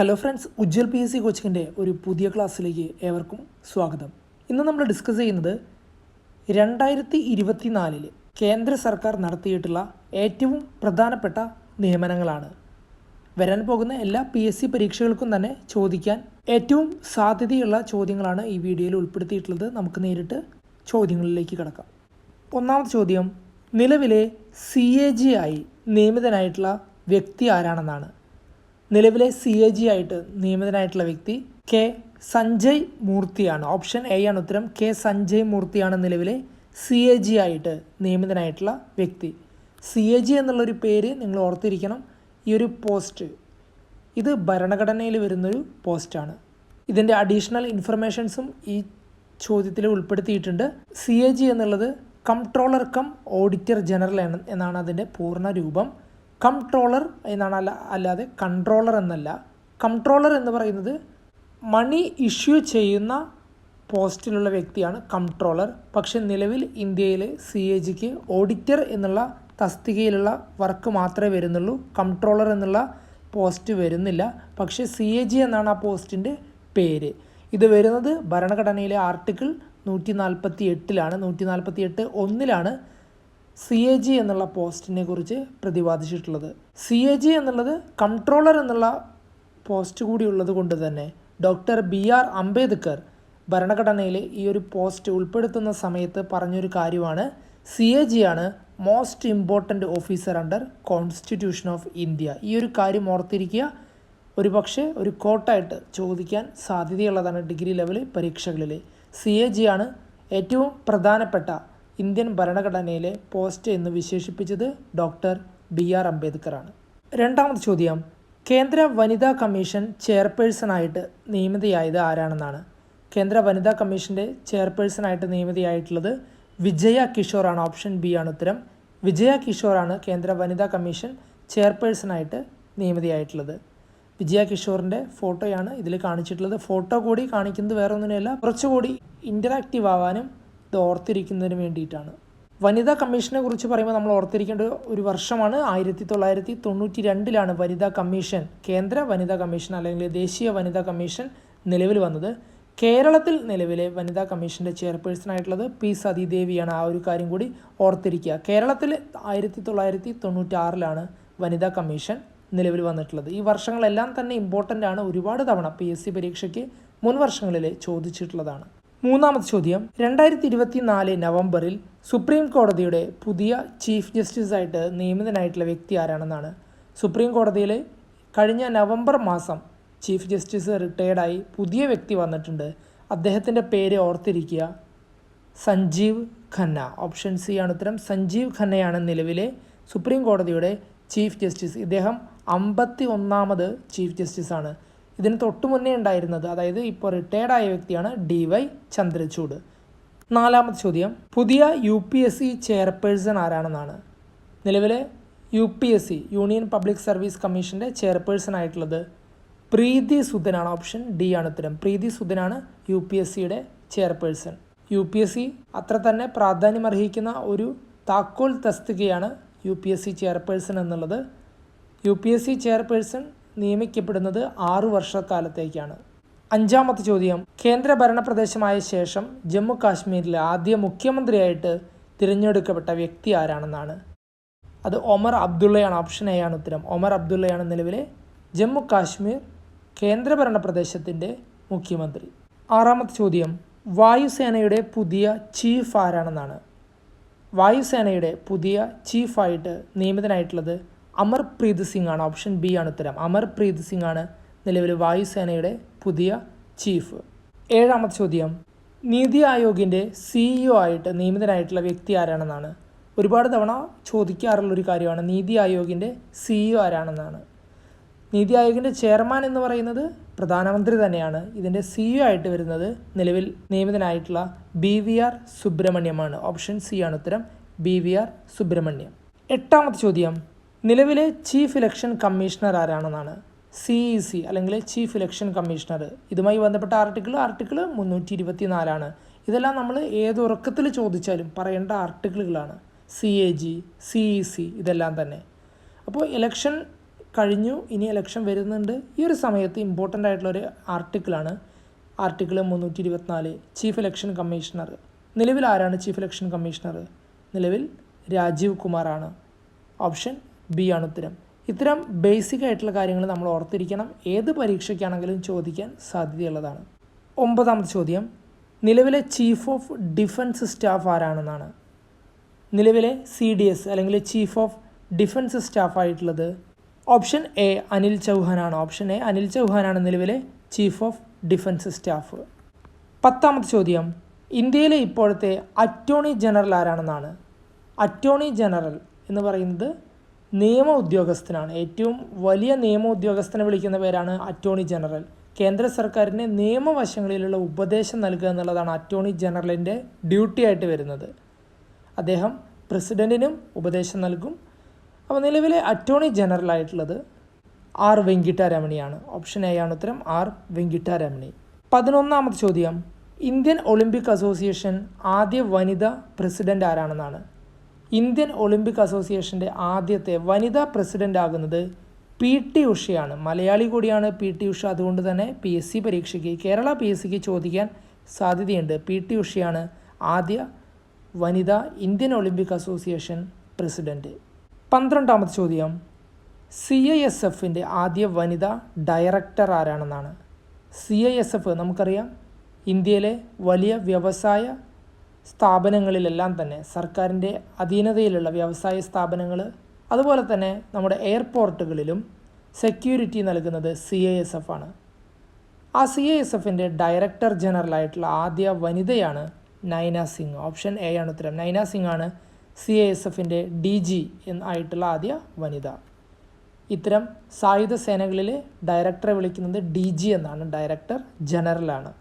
Hello friends Ujjal P S C കോച്ചിങ്ങിന്റെ ഒരു പുതിയ ക്ലാസ്സിലേക്ക് ഏവർക്കും സ്വാഗതം. ഇന്ന് നമ്മൾ ഡിസ്കസ് ചെയ്യുന്നത് രണ്ടായിരത്തി ഇരുപത്തി നാലിൽ കേന്ദ്ര സർക്കാർ നടത്തിയിട്ടുള്ള ഏറ്റവും പ്രധാനപ്പെട്ട നിയമനങ്ങളാണ്. വരാൻ പോകുന്ന എല്ലാ പി എസ് സി പരീക്ഷകൾക്കും തന്നെ ചോദിക്കാൻ ഏറ്റവും സാധ്യതയുള്ള ചോദ്യങ്ങളാണ് ഈ വീഡിയോയിൽ ഉൾപ്പെടുത്തിയിട്ടുള്ളത്. നമുക്ക് നേരിട്ട് ചോദ്യങ്ങളിലേക്ക് കിടക്കാം. ഒന്നാമത്തെ ചോദ്യം നിലവിലെ സി എ ജി ആയി നിയമിതനായിട്ടുള്ള വ്യക്തി ആരാണെന്നാണ്. നിലവിലെ സി എ ജി ആയിട്ട് നിയമിതനായിട്ടുള്ള വ്യക്തി കെ സഞ്ജയ് മൂർത്തിയാണ്. ഓപ്ഷൻ എ ആണ് ഉത്തരം. കെ സഞ്ജയ് മൂർത്തിയാണ് നിലവിലെ സി എ ജി ആയിട്ട് നിയമിതനായിട്ടുള്ള വ്യക്തി. സി എ ജി എന്നുള്ളൊരു പേര് നിങ്ങൾ ഓർത്തിരിക്കണം. ഈ ഒരു പോസ്റ്റ് ഇത് ഭരണഘടനയിൽ വരുന്നൊരു പോസ്റ്റാണ്. ഇതിന്റെ അഡീഷണൽ ഇൻഫർമേഷൻസും ഈ ചോദ്യത്തിൽ ഉൾപ്പെടുത്തിയിട്ടുണ്ട്. സി എ ജി എന്നുള്ളത് കംട്രോളർ കം ഓഡിറ്റർ ജനറൽ എന്നാണ് അതിന്റെ പൂർണ രൂപം. കംട്രോളർ എന്നാണ് അല്ല അല്ലാതെ കൺട്രോളർ എന്നല്ല. കംട്രോളർ എന്ന് പറയുന്നത് മണി ഇഷ്യൂ ചെയ്യുന്ന പോസ്റ്റിലുള്ള വ്യക്തിയാണ് കംട്രോളർ. പക്ഷെ നിലവിൽ ഇന്ത്യയിലെ സി എ ജിക്ക് ഓഡിറ്റർ എന്നുള്ള തസ്തികയിലുള്ള വർക്ക് മാത്രമേ വരുന്നുള്ളൂ. കംട്രോളർ എന്നുള്ള പോസ്റ്റ് വരുന്നില്ല. പക്ഷേ സി എ ജി എന്നാണ് ആ പോസ്റ്റിന്റെ പേര്. ഇത് വരുന്നത് ഭരണഘടനയിലെ ആർട്ടിക്കിൾ നൂറ്റി നാൽപ്പത്തി എട്ടിലാണ് നൂറ്റി നാൽപ്പത്തി എട്ട് ഒന്നിലാണ് സി എ ജി എന്നുള്ള പോസ്റ്റിനെ കുറിച്ച് പ്രതിപാദിച്ചിട്ടുള്ളത്. സി എ ജി എന്നുള്ളത് കൺട്രോളർ എന്നുള്ള പോസ്റ്റ് കൂടി ഉള്ളത് കൊണ്ട് തന്നെ ഡോക്ടർ ബി ആർ അംബേദ്കർ ഭരണഘടനയിൽ ഈ ഒരു പോസ്റ്റ് ഉൾപ്പെടുത്തുന്ന സമയത്ത് പറഞ്ഞൊരു കാര്യമാണ്. സി എ ജി ആണ് most important officer under constitution of India ഈ ഒരു കാര്യം ഓർത്തിരിക്കുക. ഒരു പക്ഷേ ഒരു കോട്ടായിട്ട് ചോദിക്കാൻ സാധ്യതയുള്ളതാണ് ഡിഗ്രി ലെവൽ പരീക്ഷകളിൽ സി എ ജി ആണ് ഏറ്റവും പ്രധാനപ്പെട്ട ഇന്ത്യൻ ഭരണഘടനയിലെ പോസ്റ്റ് എന്ന് വിശേഷിപ്പിച്ചത് ഡോക്ടർ ബി ആർ അംബേദ്കറാണ്. രണ്ടാമത്തെ ചോദ്യം കേന്ദ്ര വനിതാ കമ്മീഷൻ ചെയർപേഴ്സണായിട്ട് നിയമിതയായത് ആരാണെന്നാണ്? കേന്ദ്ര വനിതാ കമ്മീഷന്റെ ചെയർപേഴ്സണായിട്ട് നിയമിതയായിട്ടുള്ളത് വിജയ കിഷോറാണ്. ഓപ്ഷൻ ബി ആണ് ഉത്തരം. വിജയ കിഷോറാണ് കേന്ദ്ര വനിതാ കമ്മീഷൻ ചെയർപേഴ്സണായിട്ട് നിയമിതയായിട്ടുള്ളത്. വിജയ കിഷോറിന്റെ ഫോട്ടോയാണ് ഇതിൽ കാണിച്ചിട്ടുള്ളത്. ഫോട്ടോ കൂടി കാണിക്കുന്നത് വേറെ ഒന്നിനെയല്ല കുറച്ചുകൂടി ഇന്ററാക്റ്റീവ് ആവാനും ഇത് ഓർത്തിരിക്കുന്നതിന് വേണ്ടിയിട്ടാണ്. വനിതാ കമ്മീഷനെ കുറിച്ച് പറയുമ്പോൾ നമ്മൾ ഓർത്തിരിക്കേണ്ട ഒരു വർഷമാണ് ആയിരത്തി തൊള്ളായിരത്തി തൊണ്ണൂറ്റി രണ്ടിലാണ് വനിതാ കമ്മീഷൻ കേന്ദ്ര വനിതാ കമ്മീഷൻ അല്ലെങ്കിൽ ദേശീയ വനിതാ കമ്മീഷൻ നിലവിൽ വന്നത്. കേരളത്തിൽ നിലവിലെ വനിതാ കമ്മീഷന്റെ ചെയർപേഴ്സൺ ആയിട്ടുള്ളത് പി സതീദേവിയാണ് ആ ഒരു കാര്യം കൂടി ഓർത്തിരിക്കുക. കേരളത്തിൽ ആയിരത്തി തൊള്ളായിരത്തി തൊണ്ണൂറ്റാറിലാണ് വനിതാ കമ്മീഷൻ നിലവിൽ വന്നിട്ടുള്ളത്. ഈ വർഷങ്ങളെല്ലാം തന്നെ ഇമ്പോർട്ടന്റ് ആണ്. ഒരുപാട് തവണ പി എസ് സി പരീക്ഷയ്ക്ക് മുൻ വർഷങ്ങളിൽ ചോദിച്ചിട്ടുള്ളതാണ്. മൂന്നാമത്തെ ചോദ്യം. രണ്ടായിരത്തി ഇരുപത്തി നാല് നവംബറിൽ സുപ്രീം കോടതിയുടെ പുതിയ ചീഫ് ജസ്റ്റിസായിട്ട് നിയമിതനായിട്ടുള്ള വ്യക്തി ആരാണെന്നാണ്? സുപ്രീം കോടതിയിൽ കഴിഞ്ഞ നവംബർ മാസം ചീഫ് ജസ്റ്റിസ് റിട്ടയർഡായി പുതിയ വ്യക്തി വന്നിട്ടുണ്ട്. അദ്ദേഹത്തിന്റെ പേര് ഓർത്തിരിക്കുക. സഞ്ജീവ് ഖന്ന. ഓപ്ഷൻ സി ആണ് ഉത്തരം. സഞ്ജീവ് ഖന്നയാണ് നിലവിലെ സുപ്രീം കോടതിയുടെ ചീഫ് ജസ്റ്റിസ്. ഇദ്ദേഹം അമ്പത്തി ഒന്നാമത് ചീഫ് ജസ്റ്റിസാണ്. ഇതിന് തൊട്ടു മുന്നേ ഉണ്ടായിരുന്നത് അതായത് ഇപ്പോൾ റിട്ടയർഡ് ആയ വ്യക്തിയാണ് ഡി വൈ ചന്ദ്രചൂഡ്. നാലാമത്തെ ചോദ്യം പുതിയ U P S C chairperson ആരാണെന്നാണ്? നിലവിലെ U P S C union public service കമ്മീഷന്റെ ചെയർപേഴ്സൺ ആയിട്ടുള്ളത് പ്രീതി സുധനാണ് ഓപ്ഷൻ ഡി ആണ് ഉത്തരം. പ്രീതി സുധനാണ് യു പി എസ് സിയുടെ chairperson. U P S C അത്ര തന്നെ പ്രാധാന്യമർഹിക്കുന്ന ഒരു താക്കോൽ തസ്തികയാണ് U P S C chairperson എന്നുള്ളത്. U P S C chairperson നിയമിക്കപ്പെടുന്നത് ആറു വർഷക്കാലത്തേക്കാണ്. അഞ്ചാമത്തെ ചോദ്യം കേന്ദ്ര ഭരണപ്രദേശമായ ശേഷം ജമ്മു കാശ്മീരിൽ ആദ്യ മുഖ്യമന്ത്രിയായിട്ട് തിരഞ്ഞെടുക്കപ്പെട്ട വ്യക്തി ആരാണെന്നാണ്? അത് ഒമർ അബ്ദുള്ളയാണ് ഓപ്ഷൻ എ ആണ് ഉത്തരം. ഒമർ അബ്ദുള്ളയാണ് നിലവിലെ ജമ്മു കാശ്മീർ കേന്ദ്രഭരണ പ്രദേശത്തിന്റെ മുഖ്യമന്ത്രി. ആറാമത്തെ ചോദ്യം വായുസേനയുടെ പുതിയ ചീഫ് ആരാണെന്നാണ്? വായുസേനയുടെ പുതിയ ചീഫായിട്ട് നിയമിതനായിട്ടുള്ളത് അമർപ്രീത് സിംഗ് ആണ് ഓപ്ഷൻ ബി ആണ് ഉത്തരം. അമർപ്രീത് സിംഗ് ആണ് നിലവിൽ വായുസേനയുടെ പുതിയ ചീഫ്. ഏഴാമത്തെ ചോദ്യം. നീതി ആയോഗിന്റെ സിഇഒ ആയിട്ട് നിയമിതനായിട്ടുള്ള വ്യക്തി ആരാണെന്നാണ്? ഒരുപാട് തവണ ചോദിക്കാറുള്ള ഒരു കാര്യമാണ് നീതി ആയോഗിന്റെ സിഇഒ ആരാണെന്നാണ്. നീതി ആയോഗിന്റെ ചെയർമാൻ എന്ന് പറയുന്നത് പ്രധാനമന്ത്രി തന്നെയാണ്. ഇതിന്റെ സിഇഒ ആയിട്ട് വരുന്നത് നിലവിൽ നിയമിതനായിട്ടുള്ള ബി വി ആർ സുബ്രഹ്മണ്യമാണ്. ഓപ്ഷൻ സി ആണ് ഉത്തരം. B V R Subrahmanyam. എട്ടാമത്തെ ചോദ്യം. നിലവിലെ ചീഫ് ഇലക്ഷൻ കമ്മീഷണർ ആരാണെന്നാണ്? സി ഇ സി അല്ലെങ്കിൽ ചീഫ് ഇലക്ഷൻ കമ്മീഷണർ. ഇതുമായി ബന്ധപ്പെട്ട ആർട്ടിക്കിൾ ആർട്ടിക്കിൾ മുന്നൂറ്റി ഇരുപത്തി നാലാണ് ഇതെല്ലാം നമ്മൾ ഏതുറക്കത്തിൽ ചോദിച്ചാലും പറയേണ്ട ആർട്ടിക്കിളുകളാണ്. C A G C E C ഇതെല്ലാം തന്നെ. അപ്പോൾ ഇലക്ഷൻ കഴിഞ്ഞു ഇനി ഇലക്ഷൻ വരുന്നുണ്ട്. ഈ ഒരു സമയത്ത് ഇമ്പോർട്ടന്റ് ആയിട്ടുള്ളൊരു ആർട്ടിക്കിളാണ് ആർട്ടിക്കിൾ മുന്നൂറ്റി ഇരുപത്തിനാല് ചീഫ് ഇലക്ഷൻ കമ്മീഷണർ. നിലവിൽ ആരാണ് ചീഫ് ഇലക്ഷൻ കമ്മീഷണർ? നിലവിൽ രാജീവ് കുമാറാണ്. ഓപ്ഷൻ ബി ആണ് ഉത്തരം. ഇത്തരം ബേസിക് ആയിട്ടുള്ള കാര്യങ്ങൾ നമ്മൾ ഓർത്തിരിക്കണം. ഏത് പരീക്ഷയ്ക്കാണെങ്കിലും ചോദിക്കാൻ സാധ്യതയുള്ളതാണ്. ഒമ്പതാമത്തെ ചോദ്യം. നിലവിലെ ചീഫ് ഓഫ് ഡിഫൻസ് സ്റ്റാഫ് ആരാണെന്നാണ്? നിലവിലെ സി ഡി എസ് അല്ലെങ്കിൽ ചീഫ് ഓഫ് ഡിഫൻസ് സ്റ്റാഫ് ആയിട്ടുള്ളത്? ഓപ്ഷൻ എ അനിൽ ചൗഹാനാണ്. ഓപ്ഷൻ എ അനിൽ ചൗഹാനാണ് നിലവിലെ ചീഫ് ഓഫ് ഡിഫൻസ് സ്റ്റാഫ് പത്താമത്തെ ചോദ്യം. ഇന്ത്യയിലെ ഇപ്പോഴത്തെ അറ്റോർണി ജനറൽ ആരാണെന്നാണ്? അറ്റോർണി ജനറൽ എന്ന് പറയുന്നത് നിയമ ഉദ്യോഗസ്ഥനാണ് ഏറ്റവും വലിയ നിയമ ഉദ്യോഗസ്ഥനെ വിളിക്കുന്ന പേരാണ് അറ്റോർണി ജനറൽ. കേന്ദ്ര സർക്കാരിന് നിയമവശങ്ങളിലുള്ള ഉപദേശം നൽകുക എന്നുള്ളതാണ് അറ്റോർണി ജനറലിന്റെ ഡ്യൂട്ടി ആയിട്ട് വരുന്നത്. അദ്ദേഹം പ്രസിഡന്റിനും ഉപദേശം നൽകും. അപ്പോൾ നിലവിലെ അറ്റോർണി ജനറൽ ആയിട്ടുള്ളത് ആർ വെങ്കിട്ടാരമണിയാണ്. ഓപ്ഷൻ എ ആണ് ഉത്തരം ആർ വെങ്കിട്ടാരമണി. പതിനൊന്നാമത്തെ ചോദ്യം. ഇന്ത്യൻ ഒളിമ്പിക് അസോസിയേഷൻ ആദ്യ വനിതാ പ്രസിഡന്റ് ആരാണെന്നാണ്. ഇന്ത്യൻ ഒളിമ്പിക് അസോസിയേഷന്റെ ആദ്യത്തെ വനിതാ പ്രസിഡന്റ് ആകുന്നത് പി ടി ഉഷയാണ്. മലയാളി കൂടിയാണ് പി ടി ഉഷ. അതുകൊണ്ട് തന്നെ പി എസ് സി പരീക്ഷയ്ക്ക് കേരള പി എസ് സിക്ക് ചോദിക്കാൻ സാധ്യതയുണ്ട്. പി ടി ഉഷയാണ് ആദ്യ വനിതാ ഇന്ത്യൻ ഒളിമ്പിക് അസോസിയേഷൻ പ്രസിഡന്റ്. പന്ത്രണ്ടാമത്തെ ചോദ്യം. സി ഐ എസ് എഫിന്റെ ആദ്യ വനിതാ ഡയറക്ടർ ആരാണെന്നാണ്. സി ഐ എസ് എഫ് നമുക്കറിയാം. ഇന്ത്യയിലെ വലിയ വ്യവസായ സ്ഥാപനങ്ങളിലെല്ലാം തന്നെ സർക്കാരിന്റെ അധീനതയിലുള്ള വ്യവസായ സ്ഥാപനങ്ങൾ അതുപോലെ തന്നെ നമ്മുടെ എയർപോർട്ടുകളിലും സെക്യൂരിറ്റി നൽകുന്നത് സി ഐ എസ് എഫ് ആണ്. ആ സി ഐ എസ് എഫിന്റെ ഡയറക്ടർ ജനറലായിട്ടുള്ള ആദ്യ വനിതയാണ് നൈന സിംഗ്. ഓപ്ഷൻ എ ആണ് ഉത്തരം. നൈന സിംഗ് ആണ് സി ഐ എസ് എഫിന്റെ ഡി ജി ആയിട്ടുള്ള ആദ്യ വനിത. ഇത്തരം സായുധ സേനകളിലെ ഡയറക്ടറെ വിളിക്കുന്നത് ഡി ജി എന്നാണ്. ഡയറക്ടർ ജനറലാണ്.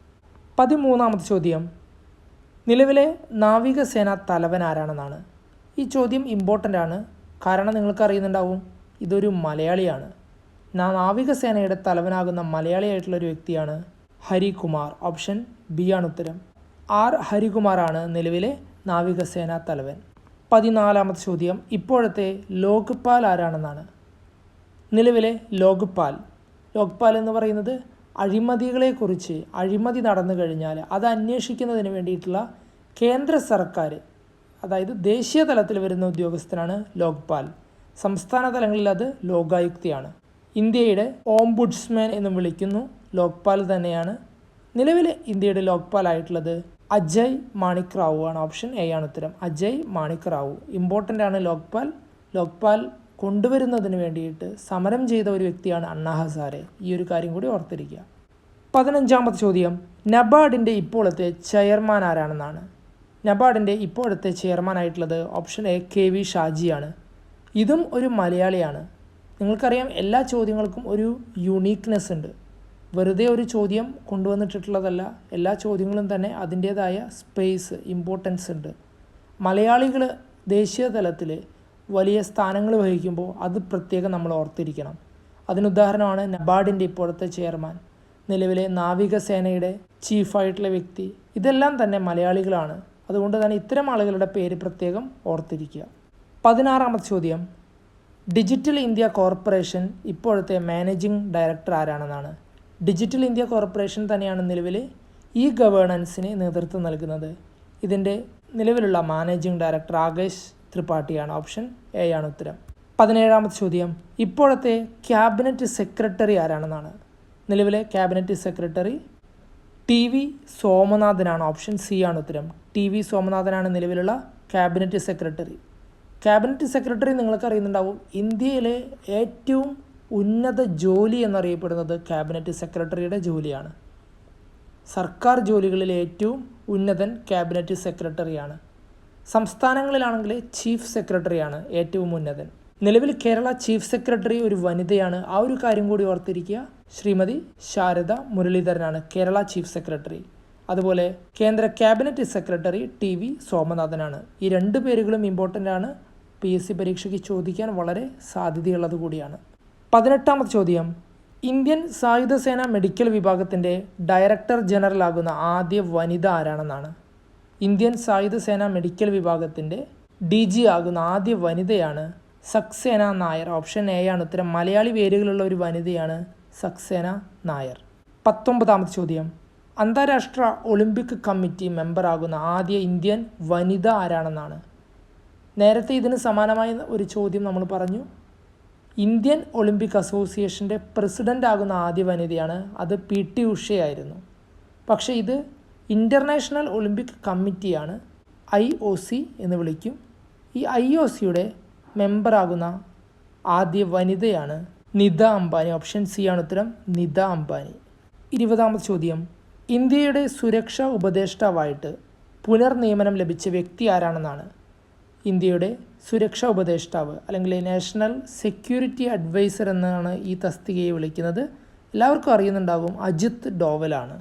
പതിമൂന്നാമത്തെ ചോദ്യം. നിലവിലെ നാവികസേന തലവൻ ആരാണെന്നാണ്? ഈ ചോദ്യം ഇമ്പോർട്ടന്റ് ആണ്. കാരണം നിങ്ങൾക്ക് അറിയുന്നുണ്ടാവും ഇതൊരു മലയാളിയാണ്. നാവികസേനയുടെ തലവനാകുന്ന മലയാളിയായിട്ടുള്ള ഒരു വ്യക്തിയാണ് ഹരികുമാർ. ഓപ്ഷൻ ബി ആണ് ഉത്തരം. ആർ ഹരികുമാറാണ് നിലവിലെ നാവികസേന തലവൻ. പതിനാലാമത്തെ ചോദ്യം. ഇപ്പോഴത്തെ ലോക്പാൽ ആരാണെന്നാണ്? നിലവിലെ ലോക്പാൽ. ലോക്പാൽ എന്ന് പറയുന്നത് അഴിമതികളെക്കുറിച്ച് അഴിമതി നടന്നു കഴിഞ്ഞാൽ അത് അന്വേഷിക്കുന്നതിന് വേണ്ടിയിട്ടുള്ള കേന്ദ്ര സർക്കാർ അതായത് ദേശീയ തലത്തിൽ വരുന്ന ഉദ്യോഗസ്ഥനാണ് ലോക്പാൽ. സംസ്ഥാന തലങ്ങളിൽ അത് ലോകായുക്തിയാണ്. ഇന്ത്യയുടെ ഓംബുഡ്സ്മാൻ എന്നും വിളിക്കുന്നു ലോക്പാൽ തന്നെയാണ്. നിലവിൽ ഇന്ത്യയുടെ ലോക്പാൽ ആയിട്ടുള്ളത് അജയ് മാണിക് റാവു ആണ്. ഓപ്ഷൻ എ ആണ് ഉത്തരം. അജയ് മാണിക് റാവു ഇമ്പോർട്ടന്റ് ആണ് ലോക്പാൽ. ലോക്പാൽ കൊണ്ടുവരുന്നതിന് വേണ്ടിയിട്ട് സമരം ചെയ്ത ഒരു വ്യക്തിയാണ് അണ്ണാ ഹസാരെ. ഈ ഒരു കാര്യം കൂടി ഓർത്തിരിക്കുക. പതിനഞ്ചാമത്തെ ചോദ്യം. നബാർഡിന്റെ ഇപ്പോഴത്തെ ചെയർമാൻ ആരാണെന്നാണ്. നബാർഡിന്റെ ഇപ്പോഴത്തെ ചെയർമാൻ ആയിട്ടുള്ളത് ഓപ്ഷൻ എ കെ വി ഷാജിയാണ്. ഇതും ഒരു മലയാളിയാണ്. നിങ്ങൾക്കറിയാം എല്ലാ ചോദ്യങ്ങൾക്കും ഒരു യുണീക്നെസ് ഉണ്ട്. വെറുതെ ഒരു ചോദ്യം കൊണ്ടുവന്നിട്ടുള്ളതല്ല എല്ലാ ചോദ്യങ്ങളും തന്നെ അതിന്റേതായ സ്പേസ് ഇമ്പോർട്ടൻസ് ഉണ്ട്. മലയാളികൾ ദേശീയ തലത്തിൽ വലിയ സ്ഥാനങ്ങൾ വഹിക്കുമ്പോൾ അത് പ്രത്യേകം നമ്മൾ ഓർത്തിരിക്കണം. അതിനുദാഹരണമാണ് നബാർഡിന്റെ ഇപ്പോഴത്തെ ചെയർമാൻ. നിലവിലെ നാവികസേനയുടെ ചീഫായിട്ടുള്ള വ്യക്തി. ഇതെല്ലാം തന്നെ മലയാളികളാണ്. അതുകൊണ്ട് തന്നെ ഇത്തരം ആളുകളുടെ പേര് പ്രത്യേകം ഓർത്തിരിക്കുക. പതിനാറാമത്തെ ചോദ്യം. ഡിജിറ്റൽ ഇന്ത്യ കോർപ്പറേഷൻ ഇപ്പോഴത്തെ മാനേജിംഗ് ഡയറക്ടർ ആരാണെന്നാണ്? ഡിജിറ്റൽ ഇന്ത്യ കോർപ്പറേഷൻ തന്നെയാണ് നിലവിൽ ഇ ഗവേണൻസിന് നേതൃത്വം നൽകുന്നത്. ഇതിന്റെ നിലവിലുള്ള മാനേജിംഗ് ഡയറക്ടർ ആകേഷ് ത്രിപാഠിയാണ് ഓപ്ഷൻ എ ആണ് ഉത്തരം. പതിനേഴാമത്തെ ചോദ്യം. ഇപ്പോഴത്തെ ക്യാബിനറ്റ് സെക്രട്ടറി ആരാണെന്നാണ്? നിലവിലെ ക്യാബിനറ്റ് സെക്രട്ടറി ടി വി സോമനാഥനാണ് ഓപ്ഷൻ സി ആണ് ഉത്തരം. ടി വി സോമനാഥനാണ് നിലവിലുള്ള ക്യാബിനറ്റ് സെക്രട്ടറി. ക്യാബിനറ്റ് സെക്രട്ടറി നിങ്ങൾക്ക് അറിയുന്നുണ്ടാവും. ഇന്ത്യയിലെ ഏറ്റവും ഉന്നത ജോലി എന്നറിയപ്പെടുന്നത് ക്യാബിനറ്റ് സെക്രട്ടറിയുടെ ജോലിയാണ്. സർക്കാർ ജോലികളിലെ ഏറ്റവും ഉന്നതൻ ക്യാബിനറ്റ് സെക്രട്ടറിയാണ്. സംസ്ഥാനങ്ങളിലാണെങ്കിൽ ചീഫ് സെക്രട്ടറിയാണ് ഏറ്റവും ഉന്നതൻ. നിലവിൽ കേരള ചീഫ് സെക്രട്ടറി ഒരു വനിതയാണ്. ആ ഒരു കാര്യം കൂടി ഓർത്തിരിക്കുക. ശ്രീമതി ശാരദ മുരളീധരനാണ് കേരള ചീഫ് സെക്രട്ടറി. അതുപോലെ കേന്ദ്ര ക്യാബിനറ്റ് സെക്രട്ടറി ടി വി സോമനാഥനാണ്. ഈ രണ്ട് പേരുകളും ഇമ്പോർട്ടന്റ് ആണ്. പി എസ് സി പരീക്ഷയ്ക്ക് ചോദിക്കാൻ വളരെ സാധ്യതയുള്ളത് കൂടിയാണ്. പതിനെട്ടാമത്തെ ചോദ്യം. ഇന്ത്യൻ സായുധസേന മെഡിക്കൽ വിഭാഗത്തിന്റെ ഡയറക്ടർ ജനറൽ ആകുന്ന ആദ്യ വനിത ആരാണെന്നാണ്. ഇന്ത്യൻ സായുധ സേന മെഡിക്കൽ വിഭാഗത്തിന്റെ ഡി ജി ആകുന്ന ആദ്യ വനിതയാണ് സക്സേന നായർ. ഓപ്ഷൻ എ ആണ് ഉത്തരം. മലയാളി വേരുകളുള്ള ഒരു വനിതയാണ് സക്സേന നായർ. പത്തൊമ്പതാമത്തെ ചോദ്യം. അന്താരാഷ്ട്ര ഒളിമ്പിക് കമ്മിറ്റി മെമ്പറാകുന്ന ആദ്യ ഇന്ത്യൻ വനിത ആരാണെന്നാണ്? നേരത്തെ ഇതിന് സമാനമായ ഒരു ചോദ്യം നമ്മൾ പറഞ്ഞു. ഇന്ത്യൻ ഒളിമ്പിക് അസോസിയേഷന്റെ പ്രസിഡന്റ് ആകുന്ന ആദ്യ വനിതയാണ്. അത് പി ടി ഉഷയായിരുന്നു. പക്ഷേ ഇത് ഇന്റർനാഷണൽ ഒളിമ്പിക് കമ്മിറ്റിയാണ് ഐ ഒ സി എന്ന് വിളിക്കും. ഈ ഐ ഒ സിയുടെ മെമ്പറാകുന്ന ആദ്യ വനിതയാണ് നിത അംബാനി. ഓപ്ഷൻ സി ആണ് ഉത്തരം നിത അംബാനി. ഇരുപതാമത്തെ ചോദ്യം. ഇന്ത്യയുടെ സുരക്ഷാ ഉപദേഷ്ടാവായിട്ട് പുനർനിയമനം ലഭിച്ച വ്യക്തി ആരാണെന്നാണ്? ഇന്ത്യയുടെ സുരക്ഷാ ഉപദേഷ്ടാവ് അല്ലെങ്കിൽ നാഷണൽ സെക്യൂരിറ്റി അഡ്വൈസർ എന്നാണ് ഈ തസ്തികയെ വിളിക്കുന്നത്. എല്ലാവർക്കും അറിയുന്നുണ്ടാകും അജിത് ഡോവലാണ്.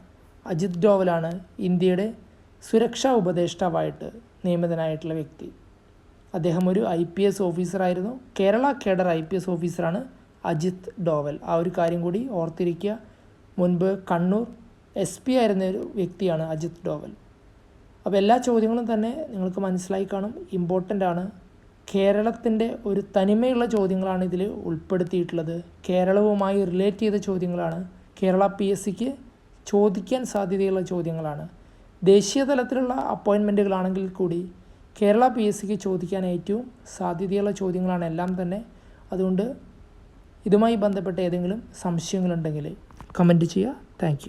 അജിത് ഡോവലാണ് ഇന്ത്യയുടെ സുരക്ഷാ ഉപദേഷ്ടാവായിട്ട് നിയമിതനായിട്ടുള്ള വ്യക്തി. അദ്ദേഹം ഒരു I P S ഓഫീസറായിരുന്നു Kerala cadre I P S ഓഫീസറാണ് അജിത് ഡോവൽ. ആ ഒരു കാര്യം കൂടി ഓർത്തിരിക്കുക. മുൻപ് കണ്ണൂർ എസ് പി ആയിരുന്ന ഒരു വ്യക്തിയാണ് അജിത് ഡോവൽ. അപ്പോൾ എല്ലാ ചോദ്യങ്ങളും തന്നെ നിങ്ങൾക്ക് മനസ്സിലായി കാണും. ഇമ്പോർട്ടന്റ് ആണ്. കേരളത്തിന്റെ ഒരു തനിമയുള്ള ചോദ്യങ്ങളാണ് ഇതിൽ ഉൾപ്പെടുത്തിയിട്ടുള്ളത്. കേരളവുമായി റിലേറ്റ് ചെയ്ത ചോദ്യങ്ങളാണ്. കേരള പി എസ് സിക്ക് ചോദിക്കാൻ സാധ്യതയുള്ള ചോദ്യങ്ങളാണ്. ദേശീയ തലത്തിലുള്ള അപ്പോയിൻമെന്റുകളാണെങ്കിൽ കൂടി കേരള പി എസ് സിക്ക് ചോദിക്കാൻ ഏറ്റവും സാധ്യതയുള്ള ചോദ്യങ്ങളാണ് എല്ലാം തന്നെ. അതുകൊണ്ട് ഇതുമായി ബന്ധപ്പെട്ട ഏതെങ്കിലും സംശയങ്ങളുണ്ടെങ്കിൽ കമന്റ് ചെയ്യുക. താങ്ക്